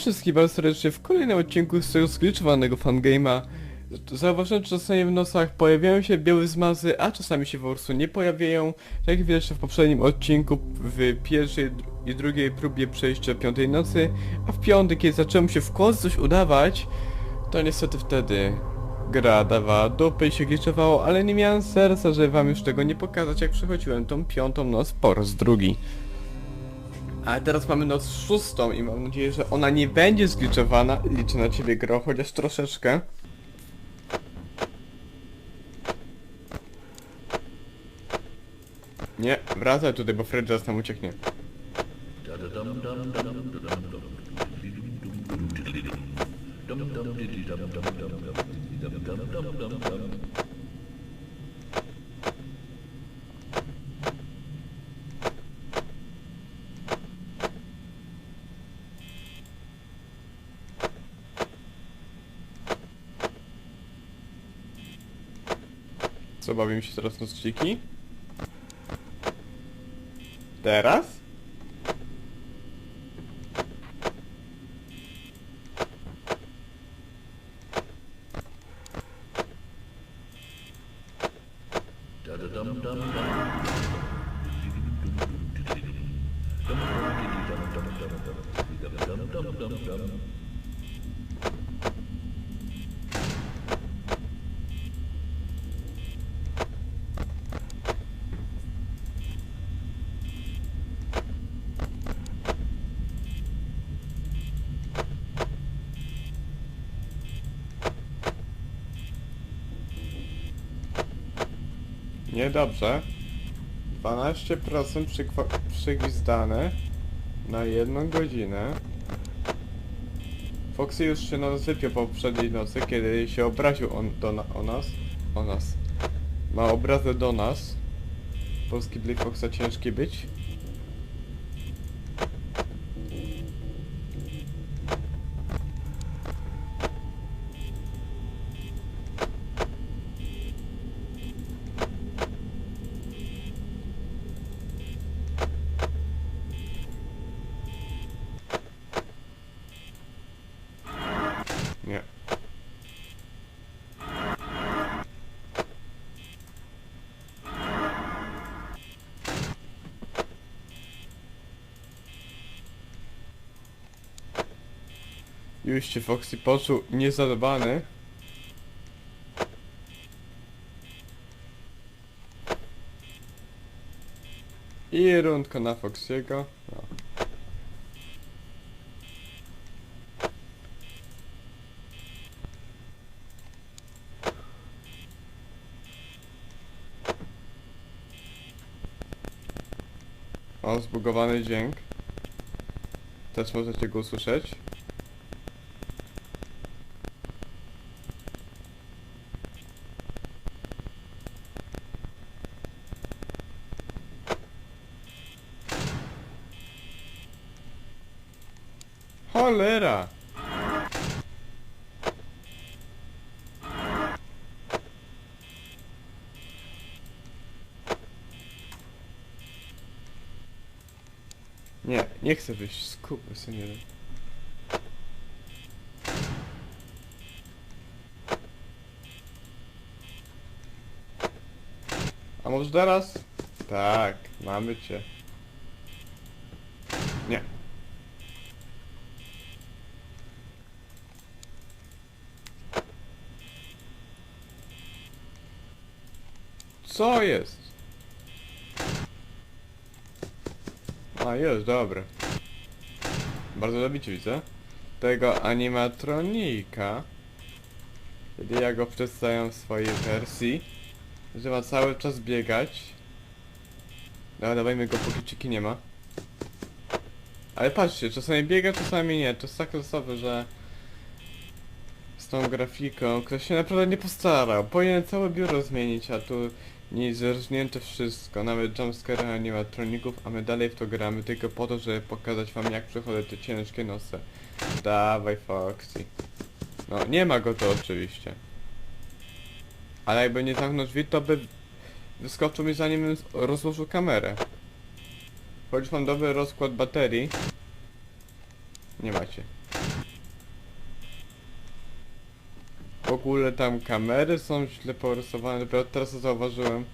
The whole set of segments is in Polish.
wszystkich bardzo serdecznie w kolejnym odcinku z tego skliczowanego fangame'a. Zauważyłem, że czasami w nosach pojawiają się białe zmazy, a czasami się po prostu nie pojawiają. Tak jak widać w poprzednim odcinku, w pierwszej i drugiej próbie przejścia piątej nocy, a w piątek, kiedy zaczęło mi się w końcu coś udawać, to niestety wtedy gra dawała dupy i się gliczowało, ale nie miałem serca, żeby wam już tego nie pokazać, jak przechodziłem tą piątą noc po raz drugi. Ale teraz mamy noc szóstą i mam nadzieję, że ona nie będzie zgliczowana. Liczę na ciebie gro, chociaż troszeczkę. Nie, wracaj tutaj, bo Fred zaraz nam ucieknie. Co, bawimy się teraz nocniki? Teraz? Niedobrze. 12% przykwa- przygwizdane na jedną godzinę. Foxy już się nas po poprzedniej nocy, kiedy się obraził on do na o nas. O nas. Ma obrazę do nas. Polski dla Foxa ciężki być. Już się Foxy poczuł niezadbany. I rundka na Foxy'ego. No. O, zbugowany dźwięk. Też możecie go usłyszeć. Cholera! Nie, nie chcę wyjść z kupy, synie. A może teraz? Tak, mamy cię. Nie. Co jest? A jest, dobra. Bardzo lubicie, widzę. Tego animatronika. Kiedy ja go przedstawiam w swojej wersji. Że ma cały czas biegać. Dobra, dawajmy go póki czyki nie ma. Ale patrzcie, czasami biega, czasami nie. To jest tak losowe, że... Z tą grafiką ktoś się naprawdę nie postarał. Powinien całe biuro zmienić, a tu niezrżnięte wszystko. Nawet jumpscare animatroników, a my dalej w to gramy tylko po to, żeby pokazać wam jak przechodzą te ciężkie nosy. Dawaj Foxy. No, nie ma go to oczywiście. Ale jakby nie zamknął drzwi, to by wyskoczył mi zanim rozłożył kamerę. Choć mam dobry rozkład baterii. Nie macie. W ogóle tam kamery są źle porysowane, dopiero teraz to zauważyłem.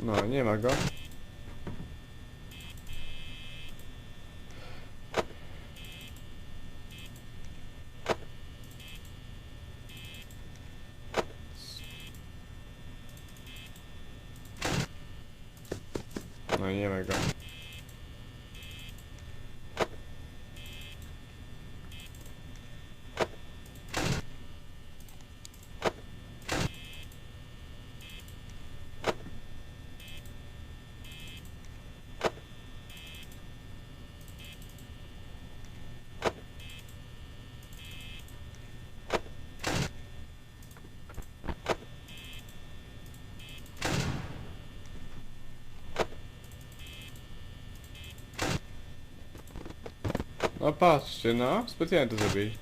No, nie ma go. No nie ma go. No patrzcie, no. Specjalnie to zrobili.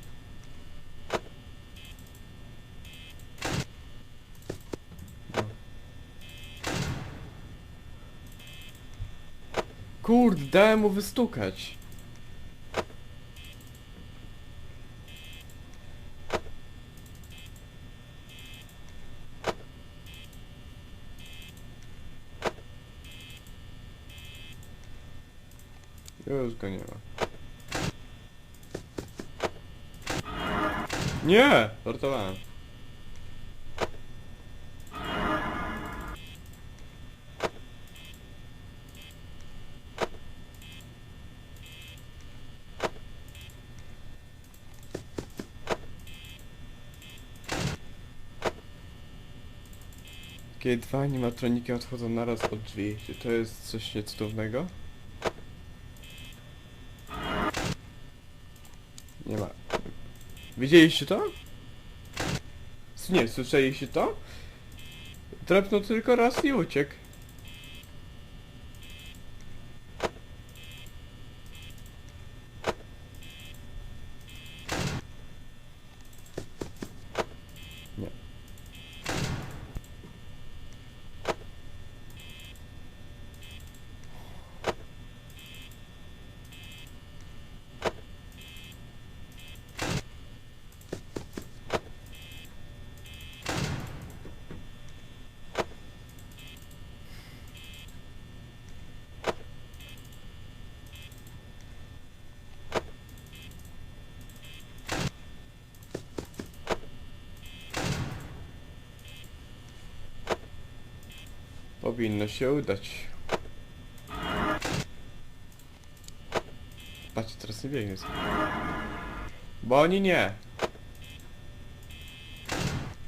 Kurde, dałem mu wystukać. Już go nie ma. Nie! Żartowałem. Kiedy dwa animatroniki odchodzą naraz od drzwi, czy to jest coś niecudownego? Nie ma. Widzieliście to? Nie, słyszeliście to? Trepnął tylko raz i uciekł. Powinno się udać. Patrzcie, teraz nie biegnie. Bo oni nie.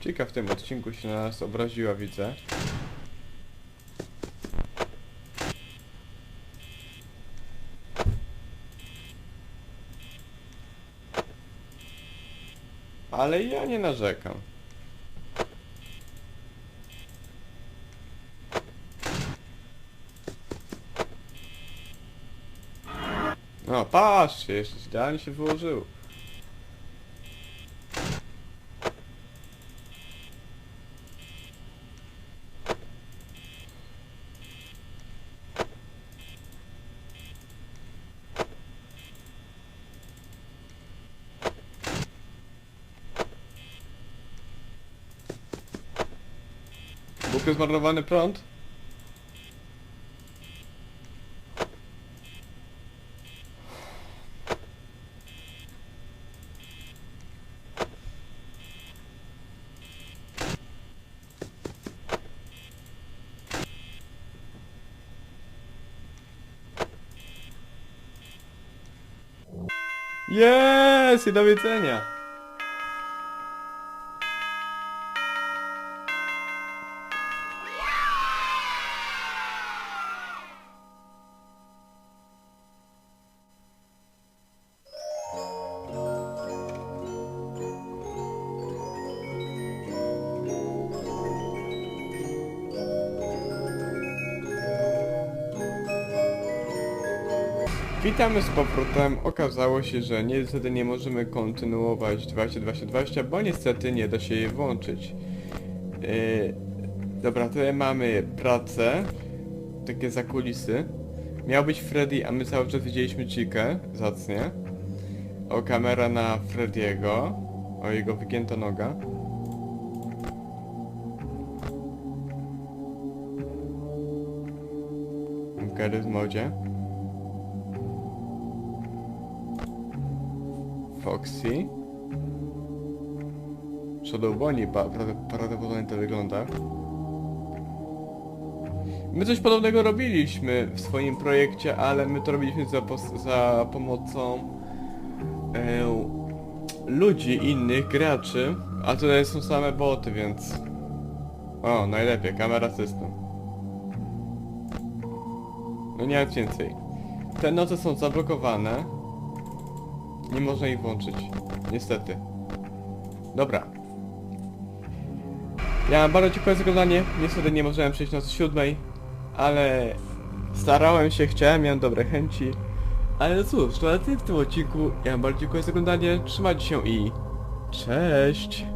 Chica w tym odcinku się na nas obraziła, widzę. Ale ja nie narzekam. Pass ist das voor zo. Boek is maar een de brand. Jest! I do widzenia! Witamy z powrotem. Okazało się, że niestety nie możemy kontynuować 2020, bo niestety nie da się jej włączyć. Yy, dobra, tutaj mamy pracę. takie zakulisy. Miał być Freddy, a my cały czas widzieliśmy Chikę, zacnie. O, kamera na Frediego. O, jego wygięta noga. W Garry's modzie. Foxy. Shadow pra- prawdopodobnie to wygląda. My coś podobnego robiliśmy w swoim projekcie, ale my to robiliśmy za, za pomocą e, ludzi, innych graczy, a tutaj są same boty, więc... O, najlepiej, kamera system. No nie więcej. Te noce są zablokowane. Nie można ich włączyć. Niestety. Dobra. Ja bardzo dziękuję za oglądanie. Niestety nie możemy przejść nocy siódmej, ale starałem się, chciałem, miałem dobre chęci. Ale no cóż, to na tyle w tym odcinku. Ja bardzo dziękuję za oglądanie. Trzymajcie się i... Cześć!